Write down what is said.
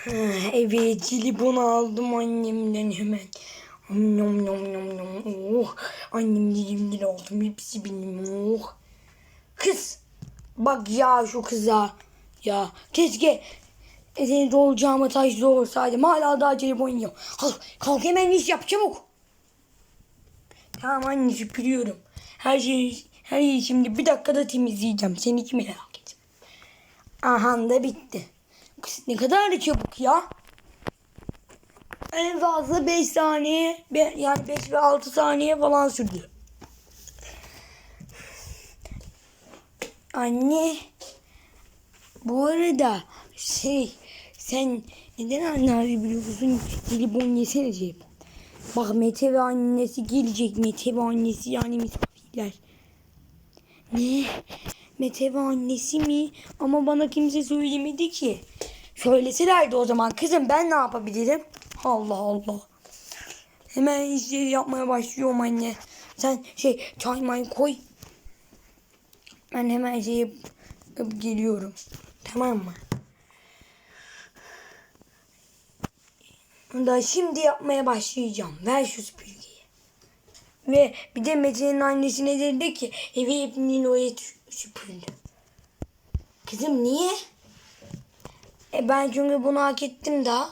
Evet jelibonu aldım annemden hemen. Nom nom nom nom. Oh. Annem dilimleri aldım. Hepsi benim. Oh. Kız. Bak ya şu kıza. Ya keşke senin olacağıma taşlı olsaydım. Hala daha jelibon yiyorum. Kalk, kalk hemen iş yap çabuk. Tamam anne süpürüyorum. Her şeyi, her şeyi şimdi bir dakikada temizleyeceğim. Sen hiç merak etme. Aha da bitti. Ne kadar da çabuk ya. En fazla 5 saniye yani 5 ve 6 saniye falan sürdü. Anne bu arada şey sen neden anneleri biliyorsun jelibon yesene jelibon. Bak Mete ve annesi gelecek. Mete ve annesi yani misafirler. Ne? Mete ve annesi mi? Ama bana kimse söylemedi ki. Söyleselerdi o zaman kızım ben ne yapabilirim? Allah Allah. Hemen işleri yapmaya başlıyorum anne. Sen şey çay may koy. Ben hemen şey geliyorum. Tamam mı? Da şimdi yapmaya başlayacağım. Ver şu süpürgeyi. Ve bir de Mete'nin annesine dedi ki evi hep Nilo'ya süpürdü. Kızım niye? E ben çünkü bunu hak ettim daha.